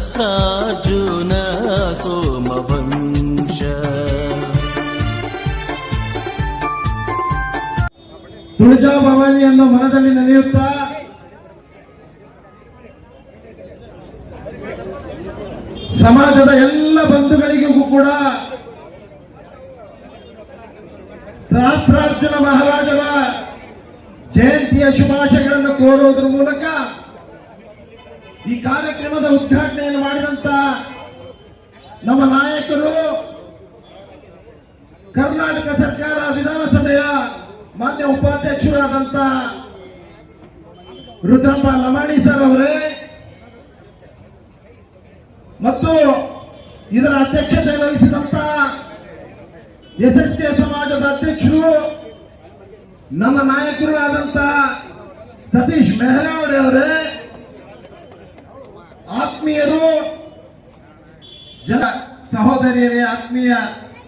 ಸಹಸ್ರಾರ್ಜುನ ಸೋಮವಂಶ. ತುಳಜಾ ಭವಾನಿಯನ್ನು ಮನದಲ್ಲಿ ನೆನೆಯುತ್ತಾ? ಸಮಾಜದ ಎಲ್ಲ ಬಂಧುಗಳಿಗೂ ಕೂಡ ಸಹಸ್ರಾರ್ಜುನ ಮಹಾರಾಜರ ಜಯಂತಿಯ ಶುಭಾಶಯಗಳನ್ನು ಕೋರುವುದರ ಮೂಲಕ ಈ ಕಾರ್ಯಕ್ರಮದ ಉದ್ಘಾಟನೆಯನ್ನು ಮಾಡಿದಂತ ನಮ್ಮ ನಾಯಕರು ಕರ್ನಾಟಕ ಸರ್ಕಾರ ವಿಧಾನಸಭೆಯ ಮಾನ್ಯ ಉಪಾಧ್ಯಕ್ಷರಾದಂತ ರುದ್ರಪ್ಪ ಲಮಾಣಿ ಸರ್ ಅವರೇ ಮತ್ತು ಇದರ ಅಧ್ಯಕ್ಷತೆ ವಹಿಸಿದಂತ ಎಸ್ ಸಮಾಜದ ಅಧ್ಯಕ್ಷರು, ನಮ್ಮ ನಾಯಕರು ಆದಂತ ಸತೀಶ್ ಮೆಹರಾವಡೆ ಅವರೇ. ಆತ್ಮೀಯರು, ಜನ ಸಹೋದರಿಯರೇ, ಆತ್ಮೀಯ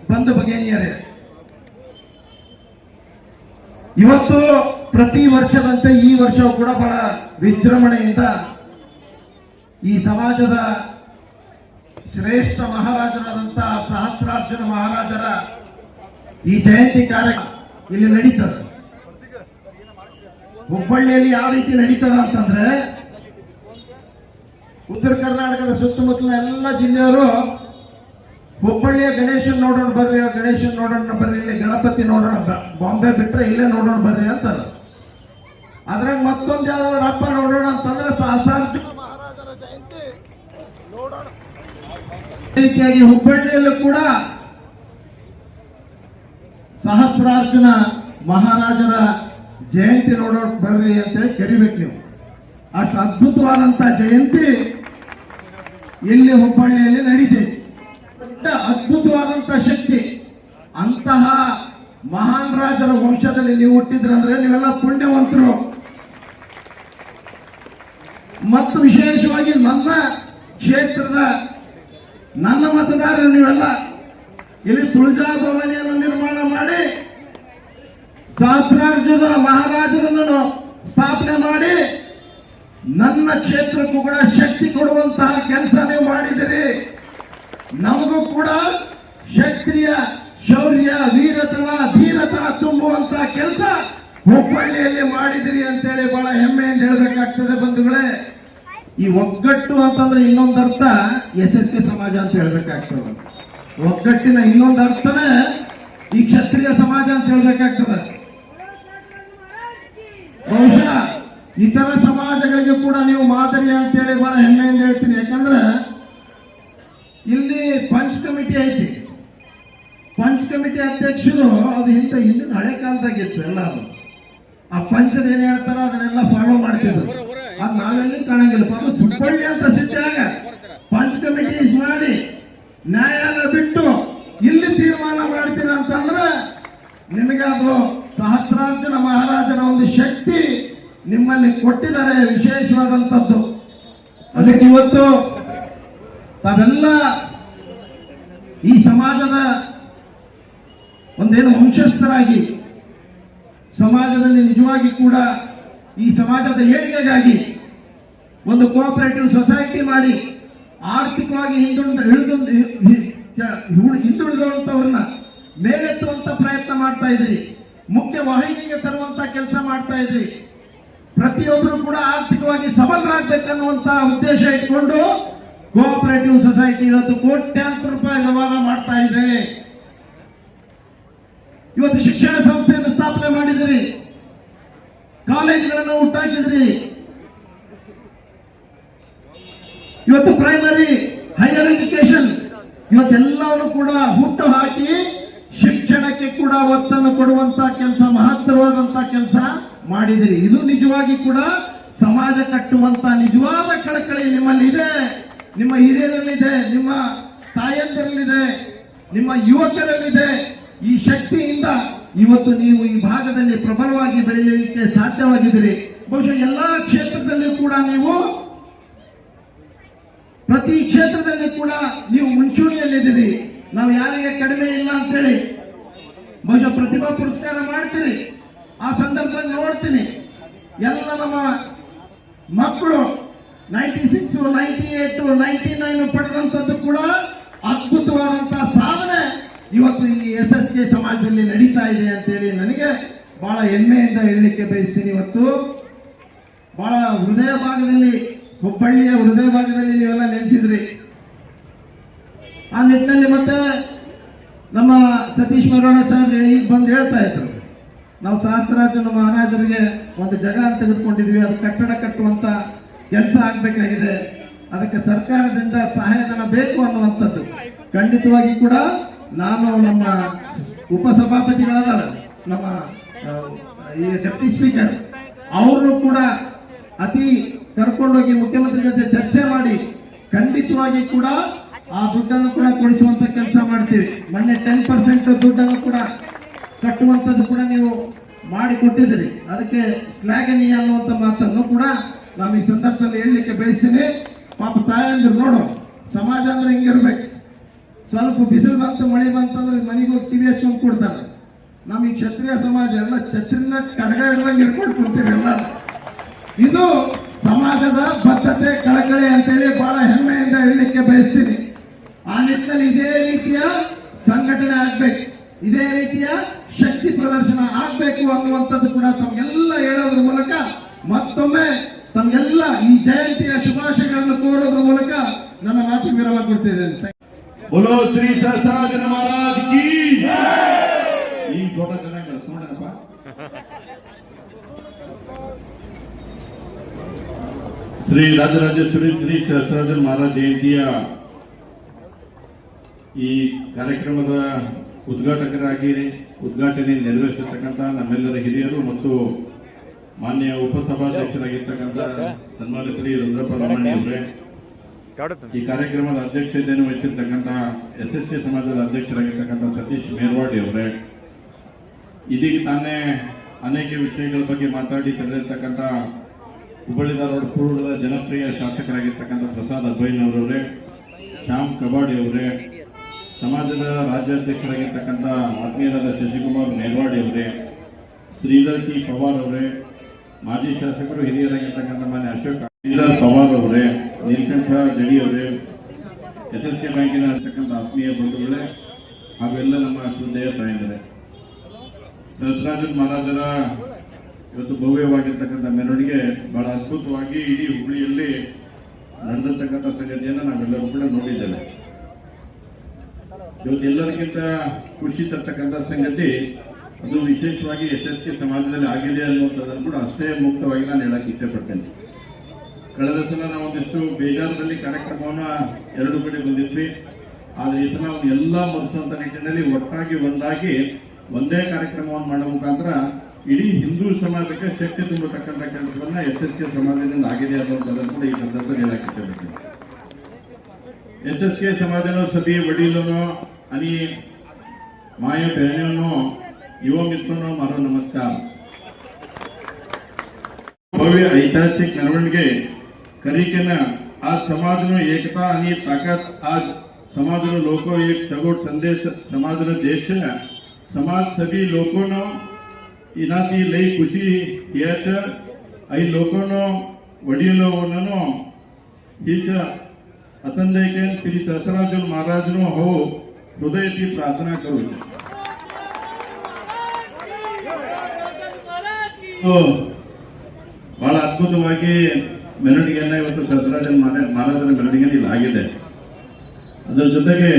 ಬಂಧು ಬಗೆನಿಯರೇ ಇವತ್ತು ಪ್ರತಿ ವರ್ಷದಂತೆ ಈ ವರ್ಷವೂ ಕೂಡ ಬಹಳ ವಿಜೃಂಭಣೆಯಿಂದ ಈ ಸಮಾಜದ ಶ್ರೇಷ್ಠ ಮಹಾರಾಜರಾದಂತಹ ಸಹಸ್ರಾರ್ಜುನ ಮಹಾರಾಜರ ಈ ಜಯಂತಿ ಕಾರ್ಯಕ್ರಮ ಇಲ್ಲಿ ನಡೀತದೆ. ಹುಬ್ಬಳ್ಳಿಯಲ್ಲಿ ಯಾವ ರೀತಿ ನಡೀತದ ಅಂತಂದ್ರೆ ಉತ್ತರ ಕರ್ನಾಟಕದ ಸುತ್ತಮುತ್ತಲ ಎಲ್ಲ ಜಿಲ್ಲೆಯವರು ಹುಬ್ಬಳ್ಳಿಯ ಗಣೇಶನ್ ನೋಡೋಣ ಬರ್ರಿ ಗಣೇಶನ್ ನೋಡೋಣ ಬರ್ರಿ, ಇಲ್ಲಿ ಗಣಪತಿ ನೋಡೋಣ ಬಾಂಬೆ ಬಿಟ್ರೆ ಇಲ್ಲೇ ನೋಡೋಣ ಬರ್ರಿ ಅಂತಾರೆ. ಅದ್ರಾಗ ಮತ್ತೊಂದು ಯಾವ್ದಾದ್ರು ಹಬ್ಬ ನೋಡೋಣ ಅಂತಂದ್ರೆ ಮಹಾರಾಜರ ಜಯಂತಿ ನೋಡೋಣ ರೀತಿಯಾಗಿ ಹುಬ್ಬಳ್ಳಿಯಲ್ಲೂ ಕೂಡ ಸಹಸ್ರಾರ್ಜುನ ಮಹಾರಾಜರ ಜಯಂತಿ ನೋಡೋಣ ಬರ್ರಿ ಅಂತೇಳಿ ಕರಿಬೇಕು ನೀವು. ಅಷ್ಟು ಅದ್ಭುತವಾದಂತ ಜಯಂತಿ ಇಲ್ಲಿ ಹುಬ್ಬಳ್ಳಿಯಲ್ಲಿ ನಡೀತೈತಿ ಅಂತ ಅದ್ಭುತವಾದಂತ ಶಕ್ತಿ. ಅಂತಹ ಮಹಾನ್ ರಾಜರ ವಂಶದಲ್ಲಿ ನೀವು ಹುಟ್ಟಿದ್ರಂದ್ರೆ ನೀವೆಲ್ಲ ಪುಣ್ಯವಂತರು. ಮತ್ತು ವಿಶೇಷವಾಗಿ ನನ್ನ ಕ್ಷೇತ್ರದ ನನ್ನ ಮತದಾರರು ನೀವೆಲ್ಲ ಇಲ್ಲಿ ತುಳಜಾ ಭವನಿಯನ್ನು ನಿರ್ಮಾಣ ಮಾಡಿ ಸಹಸ್ರಾರ್ಜುನ ಮಹಾರಾಜರನ್ನು ಸ್ಥಾಪನೆ ಮಾಡಿ ನನ್ನ ಕ್ಷೇತ್ರಕ್ಕೂ ಕೂಡ ಶಕ್ತಿ ಕೊಡುವಂತಹ ಕೆಲಸ ನೀವು ಮಾಡಿದಿರಿ ನಮಗೂ ಕೂಡ ಶಕ್ತಿಯ, ಶೌರ್ಯ, ವೀರತನ, ಧೀರತನ ತುಂಬುವಂತಹ ಕೆಲಸ ಹುಬ್ಬಳ್ಳಿಯಲ್ಲಿ ಮಾಡಿದಿರಿ ಅಂತೇಳಿ ಬಹಳ ಅಂತ ಹೇಳ್ಬೇಕಾಗ್ತದೆ ಬಂಧುಗಳೇ. ಈ ಒಗ್ಗಟ್ಟು ಅಂತಂದ್ರೆ ಇನ್ನೊಂದು ಎಸ್ ಕೆ ಸಮಾಜ ಅಂತ ಹೇಳ್ಬೇಕಾಗ್ತದೆ. ಒಗ್ಗಟ್ಟಿನ ಇನ್ನೊಂದು ಅರ್ಥನೇ ಈ ಕ್ಷತ್ರಿಯ ಸಮಾಜ ಅಂತ ಹೇಳ್ಬೇಕಾಗ್ತದೆ. ಬಹುಶಃ ಇತರ ಸಮಾಜಗಳಿಗೆ ಕೂಡ ನೀವು ಮಾದರಿ ಅಂತೇಳಿ ಬಹಳ ಹೆಮ್ಮೆಯಿಂದ ಹೇಳ್ತೀನಿ. ಯಾಕಂದ್ರೆ ಇಲ್ಲಿ ಪಂಚ್ ಕಮಿಟಿ ಐತಿ. ಪಂಚ್ ಕಮಿಟಿ ಅಧ್ಯಕ್ಷರು ಅದು ಇಂಥ ಹಿಂದಿನ ಹಳೆ ಕಾಲದಾಗಿತ್ತು ಎಲ್ಲ ಅದು ಆ ಪಂಚದ ಏನ್ ಹೇಳ್ತಾರ ಅದನ್ನೆಲ್ಲ ಫಾಲೋ ಮಾಡ್ತಿದ್ರು. ಅದ್ ನಾವೆಲ್ಲ ಕಾಣಂಗಿಲ್ಲ ಪಾಪ ಸುಬ್ಬಳ್ಳಿ ಅಂತ ಸಿಟ್ಟಾಗ ಪಂಚ್ ಕಮಿಟಿ ಮಾಡಿ ನ್ಯಾಯಾಲಯ ಬಿಟ್ಟು ಇಲ್ಲಿ ತೀರ್ಮಾನ ಮಾಡ್ತೀನಿ ಅಂತಂದ್ರೆ ನಿಮಗೆ ಅದು ಸಹಸ್ರಾರ್ಜುನ ಮಹಾರಾಜನ ಒಂದು ಶಕ್ತಿ ನಿಮ್ಮಲ್ಲಿ ಕೊಟ್ಟಿದ್ದಾರೆ ವಿಶೇಷವಾದಂಥದ್ದು. ಅದಕ್ಕೆ ಇವತ್ತು ತಾವೆಲ್ಲ ಈ ಸಮಾಜದ ಒಂದೇನು ವಂಶಸ್ಥರಾಗಿ, ಸಮಾಜದಲ್ಲಿ ನಿಜವಾಗಿ ಕೂಡ ಈ ಸಮಾಜದ ಏಳಿಗೆಗಾಗಿ ಒಂದು ಕೋಆಪರೇಟಿವ್ ಸೊಸೈಟಿ ಮಾಡಿ ಆರ್ಥಿಕವಾಗಿ ಹಿಂದುಳಿದ ಹಿಡಿದು ಹಿಂದುಳಿದಂತವ್ರನ್ನ ಮೇಲೆತ್ತುವಂತ ಪ್ರಯತ್ನ ಮಾಡ್ತಾ ಇದ್ರಿ ಮುಖ್ಯ ವಾಹಿನಿಗೆ ತರುವಂತ ಕೆಲಸ ಮಾಡ್ತಾ ಇದ್ರಿ ಪ್ರತಿಯೊಬ್ಬರು ಕೂಡ ಆರ್ಥಿಕವಾಗಿ ಸಬಲರಾಗಬೇಕನ್ನುವಂತ ಉದ್ದೇಶ ಇಟ್ಕೊಂಡು ಕೋಆಪರೇಟಿವ್ ಸೊಸೈಟಿ ಇವತ್ತು ಕೋಟ್ಯಾಂತರ ರೂಪಾಯಿ ವ್ಯವಹಾರ ಮಾಡ್ತಾ ಇದೆ. ಇವತ್ತು ಶಿಕ್ಷಣ ಸಂಸ್ಥೆಯನ್ನು ಸ್ಥಾಪನೆ ಮಾಡಿದಿರಿ. ಕಾಲೇಜುಗಳನ್ನು ಹುಟ್ಟಾಕಿದ್ರಿ ಇವತ್ತು ಪ್ರೈಮರಿ ಹೈಯರ್ ಎಜುಕೇಶನ್ ಇವತ್ತೆಲ್ಲವನ್ನು ಕೂಡ ಹುಟ್ಟು ಹಾಕಿ ಶಿಕ್ಷಣಕ್ಕೆ ಕೂಡ ಒತ್ತನ್ನು ಕೊಡುವಂತ ಕೆಲಸ ಮಹತ್ತರವಾದಂತ ಕೆಲಸ. ಮಾಡಿದಿರಿ ಇದು ನಿಜವಾಗಿ ಕೂಡ ಸಮಾಜ ಕಟ್ಟುವಂತ ನಿಜವಾದ ಕಳಕಳಿ ನಿಮ್ಮಲ್ಲಿ ಇದೆ. ನಿಮ್ಮ ಹಿರಿಯರಲ್ಲಿದೆ, ನಿಮ್ಮ ತಾಯಂದರಲ್ಲಿದೆ, ನಿಮ್ಮ ಯುವಕರಲ್ಲಿದೆ. ಈ ಶಕ್ತಿಯಿಂದ ಇವತ್ತು ನೀವು ಈ ಭಾಗದಲ್ಲಿ ಪ್ರಬಲವಾಗಿ ಬೆಳೆಯಲಿಕ್ಕೆ ಸಾಧ್ಯವಾಗಿದ್ದೀರಿ. ಬಹುಶಃ ಎಲ್ಲಾ ಕ್ಷೇತ್ರದಲ್ಲಿ ಕೂಡ ನೀವು ಪ್ರತಿ ಕ್ಷೇತ್ರದಲ್ಲಿ ಕೂಡ ನೀವು ಮುಂಚೂಣಿಯಲ್ಲಿದ್ದೀರಿ. ನಾವು ಯಾರಿಗೆ ಕಡಿಮೆ ಇಲ್ಲ ಅಂತೇಳಿ. ಬಹುಶಃ ಪ್ರತಿಭಾ ಪುರಸ್ಕಾರ ಮಾಡ್ತೀರಿ. ಆ ಸಂದರ್ಭದಲ್ಲಿ ನೋಡ್ತೀನಿ. ಎಲ್ಲ ನಮ್ಮ ಮಕ್ಕಳು ninety six ninety eight ninety nine ಪಡೆದಂಥದ್ದು ಕೂಡ ಅದ್ಭುತವಾದಂತಹ ಸಾಧನೆ ಇವತ್ತು ಈ ಎಸ್ ಎಸ್ ಕೆ ಸಮಾಜದಲ್ಲಿ ನಡೀತಾ ಇದೆ ಅಂತೇಳಿ ನನಗೆ ಬಹಳ ಹೆಮ್ಮೆಯಿಂದ ಹೇಳಲಿಕ್ಕೆ ಬಯಸ್ತೀನಿ ಇವತ್ತು. ಬಹಳ ಹೃದಯ ಭಾಗದಲ್ಲಿ, ಹುಬ್ಬಳ್ಳಿಯ ಹೃದಯ ಭಾಗದಲ್ಲಿ ನೀವೆಲ್ಲ ನೆನೆಸಿದ್ರಿ. ಆ ನಿಟ್ಟಿನಲ್ಲಿ ಮತ್ತೆ ನಮ್ಮ ಸತೀಶ್ ಮರೋಣ ಸರ್ ಈಗ ಬಂದು ಹೇಳ್ತಾ ಇದ್ರು. ನಾವು ಸಹಸ್ರಾಜನ ಮಹಾರಾಜರಿಗೆ ಒಂದು ಜಾಗ ತೆಗೆದುಕೊಂಡಿದ್ವಿ ಅದು ಕಟ್ಟಡ ಕಟ್ಟುವಂತ ಕೆಲಸ ಆಗ್ಬೇಕಾಗಿದೆ. ಅದಕ್ಕೆ ಸರ್ಕಾರದಿಂದ ಸಹಾಯಧನ ಬೇಕು ಅನ್ನುವಂಥದ್ದು. ಖಂಡಿತವಾಗಿ ಕೂಡ ನಾನು ನಮ್ಮ ಉಪಸಭಾಪತಿಗಳಾದ ನಮ್ಮ ಈ ಡೆಪ್ಟಿ ಸ್ಪೀಕರ್ ಅವರು ಕೂಡ ಅತಿ ಕರ್ಕೊಂಡೋಗಿ ಮುಖ್ಯಮಂತ್ರಿ ಜೊತೆ ಚರ್ಚೆ ಮಾಡಿ ಖಂಡಿತವಾಗಿ ಕೂಡ ಆ ದುಡ್ಡನ್ನು ಕೂಡ ಕೊಡಿಸುವಂತ ಕೆಲಸ ಮಾಡ್ತೀವಿ. ಮೊನ್ನೆ ಟೆನ್ ಪರ್ಸೆಂಟ್ ದುಡ್ಡನ್ನು ಕೂಡ ಕಟ್ಟುವಂಥದ್ದು ಕೂಡ ನೀವು ಮಾಡಿ ಕೊಟ್ಟಿದ್ದೀರಿ. ಅದಕ್ಕೆ ಶ್ಲಾಘನೀಯ ಅನ್ನುವಂಥ ಮಾತನ್ನು ಕೂಡ ನಾನು ಈ ಸಂದರ್ಭದಲ್ಲಿ ಹೇಳಲಿಕ್ಕೆ ಬಯಸ್ತೀನಿ. ಪಾಪ ತಾಯಂದ್ರು ನೋಡು, ಸಮಾಜ ಅಂದ್ರೆ ಹಿಂಗಿರ್ಬೇಕು ಸ್ವಲ್ಪ ಬಿಸಿಲು ಬಂತು, ಮಳೆ ಬಂತಂದ್ರೆ ಮನೆಗೆ ಹೋಗಿ ಟಿವಿ ಎಸ್ ಕೊಡ್ತಾರೆ. ನಮ್ಮ ಈ ಕ್ಷತ್ರಿಯ ಸಮಾಜ ಎಲ್ಲ ಛತ್ರಿನ ಕಡಗ ಇಡುವಂಗೆ ಇಟ್ಕೊಂಡು ಕೊಡ್ತೀವಿ ಎಲ್ಲ. ಇದು ಸಮಾಜದ ಬದ್ಧತೆ, ಕಳಕಳಿ ಅಂತೇಳಿ ಬಹಳ ಹೆಮ್ಮೆಯಿಂದ ಹೇಳಲಿಕ್ಕೆ ಬಯಸ್ತೀನಿ. ಆ ನಿಟ್ಟಿನಲ್ಲಿ ಇದೇ ರೀತಿಯ ಸಂಘಟನೆ ಆಗ್ಬೇಕು. ಇದೇ ರೀತಿಯ ಶಕ್ತಿ ಪ್ರದರ್ಶನ ಆಗ್ಬೇಕು ಅನ್ನುವಂಥದ್ದು ಕೂಡ ತಮಗೆಲ್ಲ ಹೇಳೋದ್ರ ಮೂಲಕ ಮತ್ತೊಮ್ಮೆ ತಮಗೆಲ್ಲ ಈ ಜಯಂತಿಯ ಶುಭಾಶಯಗಳನ್ನು ಕೋರೋದ್ರ ಮೂಲಕ ನನ್ನ ಮಾತು ವಿರವಾಗಿ ಕೊಡ್ತಿದ್ದೇನೆ. ಬೋಲೋ ಶ್ರೀ ಶಾಸ್ತ್ರಾಜನ ಮಹಾರಾಜ್ ಈ ದೊಡ್ಡ ಶ್ರೀ ರಾಜರಾಜೇಶ್ವರಿ, ಶ್ರೀ ಶಾಸ್ತ್ರಾಜನ ಮಹಾರಾಜ್ ಜಯಂತಿಯ ಈ ಕಾರ್ಯಕ್ರಮದ ಉದ್ಘಾಟಕರಾಗಿ ಉದ್ಘಾಟನೆ ನೆರವೇರಿಸಿರ್ತಕ್ಕಂಥ ನಮ್ಮೆಲ್ಲರ ಹಿರಿಯರು ಮತ್ತು ಮಾನ್ಯ ಉಪಸಭಾಧ್ಯಕ್ಷರಾಗಿರ್ತಕ್ಕಂಥ ಸನ್ಮಾನ್ಯ ಶ್ರೀ ರುದ್ರಪ್ಪ ರಮಣಿ ಅವರೇ. ಈ ಕಾರ್ಯಕ್ರಮದ ಅಧ್ಯಕ್ಷತೆಯನ್ನು ವಹಿಸಿರ್ತಕ್ಕಂಥ ಎಸ್ ಎಸ್ ಟಿ ಸಮಾಜದ ಅಧ್ಯಕ್ಷರಾಗಿರ್ತಕ್ಕಂಥ ಸತೀಶ್ ಮೇರ್ವಾಡಿ ಅವರೇ. ಇದೀಗ ತಾನೇ ಅನೇಕ ವಿಷಯಗಳ ಬಗ್ಗೆ ಮಾತಾಡಿ ತೆರೆದಿರ್ತಕ್ಕಂಥ ಹುಬ್ಬಳ್ಳಿ ಧಾರವಾಡ ಪೂರ್ವದ ಜನಪ್ರಿಯ ಶಾಸಕರಾಗಿರ್ತಕ್ಕಂಥ ಪ್ರಸಾದ್ ಅದ್ವೈನವರವರೇ, ಶ್ಯಾಮ್ ಕಬಾಡಿ ಅವರೇ ಸಮಾಜದ ರಾಜ್ಯಾಧ್ಯಕ್ಷರಾಗಿರ್ತಕ್ಕಂಥ ಆತ್ಮೀಯರಾದ ಶಶಿಕುಮಾರ್ ನೆಲ್ವಾಡಿ ಅವರೇ, ಶ್ರೀಧರ್ ಟಿ ಪವಾರ್ ಅವರೇ, ಮಾಜಿ ಶಾಸಕರು ಹಿರಿಯರಾಗಿರ್ತಕ್ಕಂಥ ಮಾನ್ಯ ಅಶೋಕ್ ಶ್ರೀಧರ್ ಪವಾರ್ ಅವರೇ, ನೀಲಕಂಠ ಜಡಿ ಅವರೇ, ಎಸ್ ಎಸ್ ಕೆ ಬ್ಯಾಂಕಿನ ಇರ್ತಕ್ಕಂಥ ಆತ್ಮೀಯ ಬಂಧುಗಳೇ ಹಾಗೂ ಎಲ್ಲ ನಮ್ಮ ಶ್ರದ್ಧೆಯ ತಾಯಂದಿರೇ. ಸಹಸ್ರಾಜನ್ ಮಹಾರಾಜರ ಇವತ್ತು ಭವ್ಯವಾಗಿರ್ತಕ್ಕಂಥ ಮೆರವಣಿಗೆ ಬಹಳ ಅದ್ಭುತವಾಗಿ ಇಡೀ ಹುಬ್ಬಳ್ಳಿಯಲ್ಲಿ ನಡೆದಿರ್ತಕ್ಕಂಥ ಸಂಗತಿಯನ್ನು ನಾವೆಲ್ಲರೂ ಕೂಡ ನೋಡಿದ್ದೇವೆ. ಇವತ್ತೆಲ್ಲರಿಗಿಂತ ಖುಷಿ ತರ್ತಕ್ಕಂಥ ಸಂಗತಿ ಅದು ವಿಶೇಷವಾಗಿ ಯಶಸ್ವಿ ಸಮಾಜದಲ್ಲಿ ಆಗಿದೆ ಅನ್ನುವಂಥದ್ದನ್ನು ಕೂಡ ಅಷ್ಟೇ ಮುಕ್ತವಾಗಿ ನಾನು ಹೇಳಕ್ಕೆ ಇಷ್ಟಪಡ್ತೇನೆ ಕಳೆದ ಸಲ ನಾವು ಒಂದಿಷ್ಟು ಬೇಜಾರದಲ್ಲಿ ಕಾರ್ಯಕ್ರಮವನ್ನು ಎರಡು ಕಡೆ ಬಂದಿದ್ವಿ. ಆದರೆ ಈ ಸಲ ಎಲ್ಲ ಮುಗಿಸುವಂಥ ನಿಟ್ಟಿನಲ್ಲಿ ಒಟ್ಟಾಗಿ ಒಂದಾಗಿ ಒಂದೇ ಕಾರ್ಯಕ್ರಮವನ್ನು ಮಾಡೋ ಮುಖಾಂತರ ಇಡೀ ಹಿಂದೂ ಸಮಾಜಕ್ಕೆ ಶಕ್ತಿ ತುಂಬತಕ್ಕಂಥ ಕೆಲಸವನ್ನ ಎಸ್ ಎಸ್ ಕೆ ಸಮಾಜದಿಂದ ಆಗಿದೆ ಅನ್ನುವಂಥದ್ದನ್ನು ಕೂಡ ಈ ಸಂದರ್ಭದಲ್ಲಿ ಹೇಳಕ್ಕೆ ಇಷ್ಟಪಡ್ತೇನೆ ಎಸ್ ಎಸ್ ಕೆ ಸಮಾಜನೋ ಸಭೆ ಒಡೀಲನೋ અને માય બહેનોનો, યુવા મિત્રોનો મારો નમસ્કાર. ભવ્ય ઐતિહાસિક નરવણગે કરીકેના આ સમાજનો એકતા અને તાકાત આજ સમાજનો લોકો એક ચગોટ સંદેશ સમાજનો દેશ છે સમાજ સભી લોકોનો એનાથી લઈ ખુશી થયા છે અહીં લોકોનો, વડીલો વડીલોનો હિચ અસંદય કે શ્રી સસરાજન મહારાજનો હોવો હૃદયથી ಪ್ರಾರ್ಥನೆ કરું છું તો ಬಹಳ ಅದ್ಭುತವಾಗಿ ಮೆರವಣಿಗೆಯನ್ನ ಇವತ್ತು ಸಸರಾಜನ್ ಮಹಾರಾಜನ ಮೆರವಣಿಗೆಯಲ್ಲಿ ಆಗಿದೆ. ಅದರ ಜೊತೆಗೆ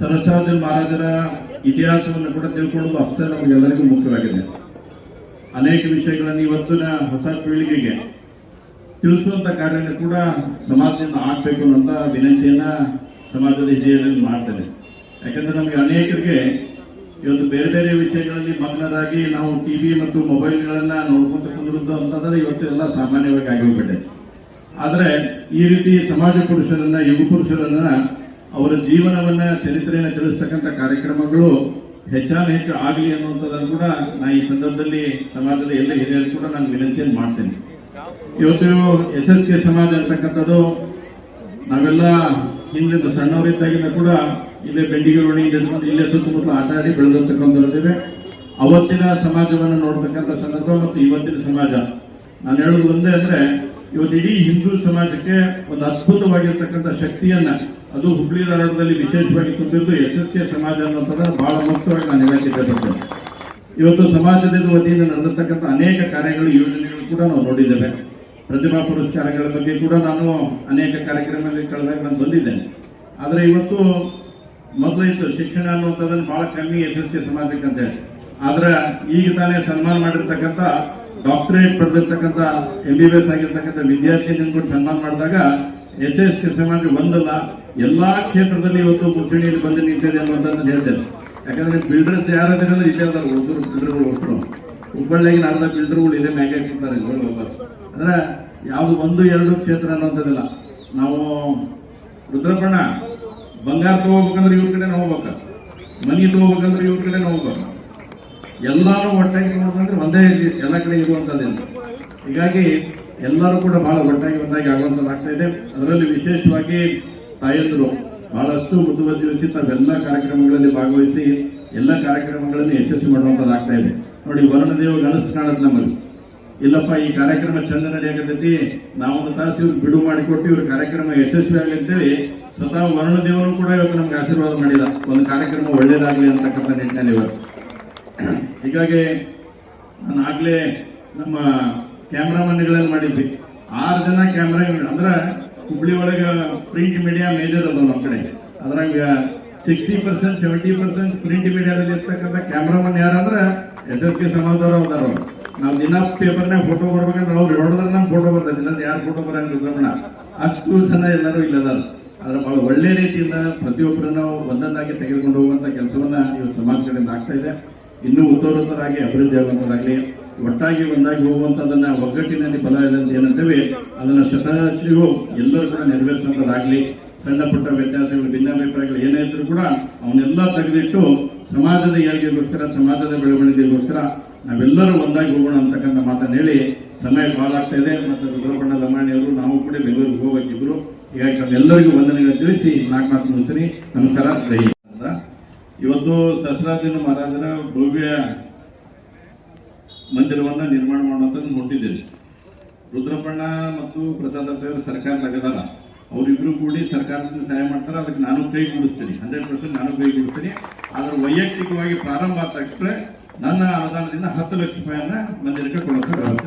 ಸರಸರಾಜನ್ ಮಹಾರಾಜರ ಇತಿಹಾಸವನ್ನು ಕೂಡ ತಿಳ್ಕೊಳ್ಳೋದು ಅಷ್ಟೇ ನಮಗೆಲ್ಲರಿಗೂ ಮುಖ್ಯವಾಗಿದೆ. ಅನೇಕ ವಿಷಯಗಳನ್ನು ಇವತ್ತಿನ ಹೊಸ ಪೀಳಿಗೆಗೆ ತಿಳಿಸುವಂತ ಕಾರ್ಯಕ್ಕೆ ಕೂಡ ಸಮಾಜದಿಂದ ಆಗಬೇಕು ಅಂತ ವಿನಂತಿಯನ್ನ ಸಮಾಜದ ಹಿರಿಯರಲ್ಲಿ ಮಾಡ್ತೇನೆ. ಯಾಕಂದ್ರೆ ನಮಗೆ ಅನೇಕರಿಗೆ ಇವತ್ತು ಬೇರೆ ಬೇರೆ ವಿಷಯಗಳಲ್ಲಿ ಮಗ್ನರಾಗಿ ನಾವು ಟಿವಿ ಮತ್ತು ಮೊಬೈಲ್ಗಳನ್ನ ನೋಡ್ಕೊಂತ ಕುಂದಿರುವುದು ಅಂತಂದ್ರೆ ಇವತ್ತು ಎಲ್ಲ ಸಾಮಾನ್ಯವಾಗಿ ಆಗೋಗ್ಬಿಟ್ಟೆ ಆದರೆ ಈ ರೀತಿ ಸಮಾಜ ಪುರುಷರನ್ನ, ಯುವ ಪುರುಷರನ್ನ ಅವರ ಜೀವನವನ್ನ, ಚರಿತ್ರೆಯನ್ನ ತಿಳಿಸ್ತಕ್ಕಂಥ ಕಾರ್ಯಕ್ರಮಗಳು ಹೆಚ್ಚಾನು ಹೆಚ್ಚು ಆಗಲಿ ಅನ್ನುವಂಥದ್ದನ್ನು ಕೂಡ ನಾ ಈ ಸಂದರ್ಭದಲ್ಲಿ ಸಮಾಜದ ಎಲ್ಲ ಹಿರಿಯರು ಕೂಡ ನಾನು ವಿನಂತಿಯನ್ನು ಮಾಡ್ತೇನೆ. ಇವತ್ತು ಎಸ್ ಎಸ್ ಕೆ ಸಮಾಜ ಅಂತಕ್ಕಂಥದ್ದು ನಾವೆಲ್ಲ ಹಿಂದಿನ ಸಣ್ಣವರಿದ್ದಾಗಿನ ಕೂಡ ಇಲ್ಲೇ ಬೆಂಡಿಗೆ ರೋಣಿ ಇಲ್ಲೇ ಇಲ್ಲೇ ಸುತ್ತಮುತ್ತ ಆಟ ಆಡಿ ಬೆಳೆದಿರ್ತಕ್ಕಂಥವ್ರಿದ್ದೇವೆ ಅವತ್ತಿನ ಸಮಾಜವನ್ನು ನೋಡ್ತಕ್ಕಂಥ ಸಂದರ್ಭ ಮತ್ತು ಇವತ್ತಿನ ಸಮಾಜ. ನಾನು ಹೇಳೋದು ಒಂದೇ ಅಂದ್ರೆ, ಇವತ್ತು ಇಡೀ ಹಿಂದೂ ಸಮಾಜಕ್ಕೆ ಒಂದು ಅದ್ಭುತವಾಗಿರ್ತಕ್ಕಂಥ ಶಕ್ತಿಯನ್ನ ಅದು ಹುಬ್ಳಿ ಧಾರವಾಡದಲ್ಲಿ ವಿಶೇಷವಾಗಿ ತುಂಬಿದ್ದು ಯಶಸ್ವಿಯ ಸಮಾಜ ಅನ್ನೋಂಥದ್ದು ಬಹಳ ಮುಖ್ಯವಾಗಿ ನಾನು ಹೇಳಕ್ಕೆ ಇಷ್ಟಪಡ್ತೇನೆ. ಇವತ್ತು ಸಮಾಜದ ವತಿಯಿಂದ ನಡೆದಿರ್ತಕ್ಕಂಥ ಅನೇಕ ಕಾರ್ಯಗಳು, ಯೋಜನೆಗಳು ಕೂಡ ನಾವು ನೋಡಿದ್ದೇವೆ. ಪ್ರತಿಭಾ ಪುರಸ್ಕಾರಗಳ ಬಗ್ಗೆ ಕೂಡ ನಾನು ಅನೇಕ ಕಾರ್ಯಕ್ರಮದಲ್ಲಿ ಕಳೆದಾಗ ನಾನು ಬಂದಿದ್ದೇನೆ. ಆದರೆ ಇವತ್ತು ಮೊದಲು ಇತ್ತು, ಶಿಕ್ಷಣ ಅನ್ನುವಂಥದ್ದನ್ನು ಬಹಳ ಕಮ್ಮಿ ಎಸ್ ಎಸ್ ಕೆ ಸಮಾಜಕ್ಕೆ ಅಂತ ಹೇಳಿ ಆದ್ರೆ ಈಗ ತಾನೇ ಸನ್ಮಾನ ಮಾಡಿರ್ತಕ್ಕಂಥ ಡಾಕ್ಟರೇಟ್ ಪಡೆದಿರ್ತಕ್ಕಂಥ ಎಂ ಬಿ ಬಿ ಎಸ್ ಆಗಿರ್ತಕ್ಕಂಥ ವಿದ್ಯಾರ್ಥಿಗಳನ್ನು ಕೂಡ ಸನ್ಮಾನ ಮಾಡಿದಾಗ ಎಸ್ ಎಸ್ ಕೆ ಸಮಾಜ ಒಂದಲ್ಲ, ಎಲ್ಲಾ ಕ್ಷೇತ್ರದಲ್ಲಿ ಇವತ್ತು ಮುಂಚೂಣಿಯಲ್ಲಿ ಬಂದು ನಿಂತಿದೆ ಅನ್ನುವಂಥದ್ದು ಹೇಳ್ತೇನೆ. ಯಾಕಂದ್ರೆ ಬಿಲ್ಡರ್ಸ್ ಯಾರದಿರಲ್ಲ ಇಲ್ಲೇ ಅದಾರ ಒಬ್ಬರು ಬಿಲ್ಡರ್ಗಳು ಒಬ್ಬರು ಹುಬ್ಬಳ್ಳಿಯಾಗಿನ ಅರ್ಧ ಬಿಲ್ಡರ್ಗಳು ಇದೇ ಮ್ಯಾಗೆ ಹಾಕಿರ್ತಾರೆ ಅಂದ್ರೆ ಯಾವ್ದು ಒಂದು, ಎರಡು ಕ್ಷೇತ್ರ ಅನ್ನೋದಿಲ್ಲ ನಾವು ರುದ್ರಪ್ಪಣ್ಣ, ಬಂಗಾರ ತಗೋಬೇಕಂದ್ರೆ ಇವ್ರ ಕಡೆ ಹೋಗ್ಬೇಕು. ಮನಿ ತಗೋಬೇಕಂದ್ರೆ ಇವ್ರ ಕಡೆ ಹೋಗ್ಬೇಕು. ಎಲ್ಲರೂ ಒಟ್ಟಾಗಿ ನೋಡ್ಕೊಂಡ್ರೆ ಒಂದೇ ಎಲ್ಲ ಕಡೆ ಇರುವಂಥದ್ದಿಲ್ಲ. ಹೀಗಾಗಿ ಎಲ್ಲರೂ ಕೂಡ ಬಹಳ ಒಟ್ಟಾಗಿ ಒಂದಾಗಿ ಆಗುವಂಥದ್ದು ಆಗ್ತಾ ಇದೆ. ಅದರಲ್ಲಿ ವಿಶೇಷವಾಗಿ ತಾಯಂದರು, ಬಹಳಷ್ಟು ಮುತುವರ್ಜಿ ವಹಿಸಿ ತಾವೆಲ್ಲ ಕಾರ್ಯಕ್ರಮಗಳಲ್ಲಿ ಭಾಗವಹಿಸಿ ಎಲ್ಲ ಕಾರ್ಯಕ್ರಮಗಳನ್ನು ಯಶಸ್ವಿ ಮಾಡುವಂಥದ್ದು ಆಗ್ತಾ ಇದೆ. ನೋಡಿ ವರುಣದೇವ ಗಣಸ್ ಕಾಣದ್ ನಮಗೆ ಇಲ್ಲಪ್ಪ, ಈ ಕಾರ್ಯಕ್ರಮ ಚಂದ ನಡೆಯಾಗತೈತಿ ನಾವೊಂದು ತಾಸು ಇವ್ರಿಗೆ ಬಿಡು ಮಾಡಿಕೊಟ್ಟು ಇವ್ರ ಕಾರ್ಯಕ್ರಮ ಯಶಸ್ವಿ ಆಗಲಿ ಅಂತೇಳಿ ಸ್ವತಃ ವರುಣದೇವರು ಕೂಡ ಇವತ್ತು ನಮ್ಗೆ ಆಶೀರ್ವಾದ ಮಾಡಿದ. ಒಂದು ಕಾರ್ಯಕ್ರಮ ಒಳ್ಳೇದಾಗಲಿ ಅಂತಕ್ಕಂಥ ನಿಟ್ಟಿನಲ್ಲಿ ಇವತ್ತು. ಹೀಗಾಗಿ ನಾನು ಆಗ್ಲೇ ನಮ್ಮ ಕ್ಯಾಮ್ರಾಮನ್ಗಳನ್ನು ಮಾಡಿದ್ವಿ. ಆರು ಜನ ಕ್ಯಾಮ್ರಾ ಅಂದ್ರೆ ಹುಬ್ಳಿ ಒಳಗೆ ಪ್ರಿಂಟ್ ಮೀಡಿಯಾ ಮೇಜರ್ ಅದಾವ ನಮ್ಮ ಕಡೆ. ಅದ್ರಾಗ sixty percent seventy percent print ಮೀಡಿಯಾದಲ್ಲಿ ಇರ್ತಕ್ಕಂಥ ಕ್ಯಾಮ್ರಾಮನ್ ಯಾರಂದ್ರೆ ಎಸ್ ಎಸ್ ಕೆ ಸಮಾಜದವರು ಅವರು. ನಾವು ದಿನ ಪೇಪರ್ನಾಗ ಫೋಟೋ ಬರ್ಬೇಕಂದ್ರೆ ಅವ್ರು ನೋಡಿದ್ರೆ ನಮ್ಮ ಫೋಟೋ ಬರ್ತದೆ. ಇಲ್ಲ ಯಾರು ಫೋಟೋ ಬರಂಗಿಲ್ಲ ಅಷ್ಟು ಜನ ಎಲ್ಲರೂ ಇಲ್ಲದಾರ. ಆದ್ರೆ ಬಹಳ ಒಳ್ಳೆ ರೀತಿಯಿಂದ ಪ್ರತಿಯೊಬ್ಬರನ್ನು ಒಂದೊಂದಾಗಿ ತೆಗೆದುಕೊಂಡು ಹೋಗುವಂತ ಕೆಲಸವನ್ನ ಇವತ್ತು ಸಮಾಜ ಕಡೆಯಿಂದ ಆಗ್ತಾ ಇದೆ. ಇನ್ನೂ ಉತ್ತರೋತ್ತರಾಗಿ ಅಭಿವೃದ್ಧಿ ಆಗುವಂಥದ್ದಾಗಲಿ, ಒಟ್ಟಾಗಿ ಒಂದಾಗಿ ಹೋಗುವಂಥದ್ದನ್ನ ಒಗ್ಗಟ್ಟಿನಲ್ಲಿ ಬಲ ಇದೆ ಅಂತ ಏನಂತೇವೆ ಅದನ್ನ ಶತಾಶಿಗೂ ಎಲ್ಲರೂ ಕೂಡ ನೆರವೇರಿಸುವಂಥದ್ದಾಗಲಿ ಸಣ್ಣ ಪುಟ್ಟ ವ್ಯತ್ಯಾಸಗಳು ಭಿನ್ನಾಭಿಪ್ರಾಯಗಳು ಏನೇ ಇದ್ರು ಕೂಡ ಅವನ್ನೆಲ್ಲ ತೆಗೆದಿಟ್ಟು ಸಮಾಜದ ಏಳಿಗೆಗೋಸ್ಕರ, ಸಮಾಜದ ಬೆಳವಣಿಗೆಗೋಸ್ಕರ ನಾವೆಲ್ಲರೂ ಒಂದಾಗಿ ಹೋಗೋಣ ಅಂತಕ್ಕಂಥ ಮಾತನ್ನು ಹೇಳಿ ಸಮಯ ಆಗ್ತಾ ಇದೆ. ಮತ್ತು ರುದ್ರಬಣ್ಣ ಲಮಾಣಿಯವರು ನಾವು ಕೂಡ ಬೆಂಗಳೂರಿಗೆ ಹೋಗಬೇಕಿದ್ರು ಹೀಗಾಗಿ ನಮ್ಮೆಲ್ಲರಿಗೂ ವಂದನೆಗಳು ತಿಳಿಸಿ ನಾಲ್ಕು ಮಾತು ನಮಸ್ಕಾರ. ಜೈ. ಅಂತ. ಇವತ್ತು ದಸರಾಜನ ಮಹಾರಾಜರ ಭವ್ಯ ಮಂದಿರವನ್ನ ನಿರ್ಮಾಣ ಮಾಡುವಂಥದ್ದು ನೋಡ್ತಿದ್ದೇನೆ ರುದ್ರಬಣ್ಣ ಮತ್ತು ಪ್ರಸಾದ್ ಸರ್ಕಾರ ಸರ್ಕಾರದಾಗದಾರ ಅವರಿಬ್ರು ಕೂಡಿ ಸರ್ಕಾರದಿಂದ ಸಹಾಯ ಮಾಡ್ತಾರೆ, ಅದಕ್ಕೆ ನಾನು ಕೈ ಗೂಡಿಸ್ತೀನಿ ಹಂಡ್ರೆಡ್ ಪರ್ಸೆಂಟ್ ನಾನು ಕೈ ಗೂಡಿಸ್ತೀನಿ ಆದ್ರೆ ವೈಯಕ್ತಿಕವಾಗಿ ಪ್ರಾರಂಭ ಆದ ತಕ್ಷಣ ನನ್ನ ಅನುದಾನದಿಂದ ಹತ್ತು ಲಕ್ಷ ರೂಪಾಯಿಯನ್ನ ಮಂದಿರಕ್ಕೆ ಕೊಡೋಕೆ ವ್ಯವಸ್ಥೆ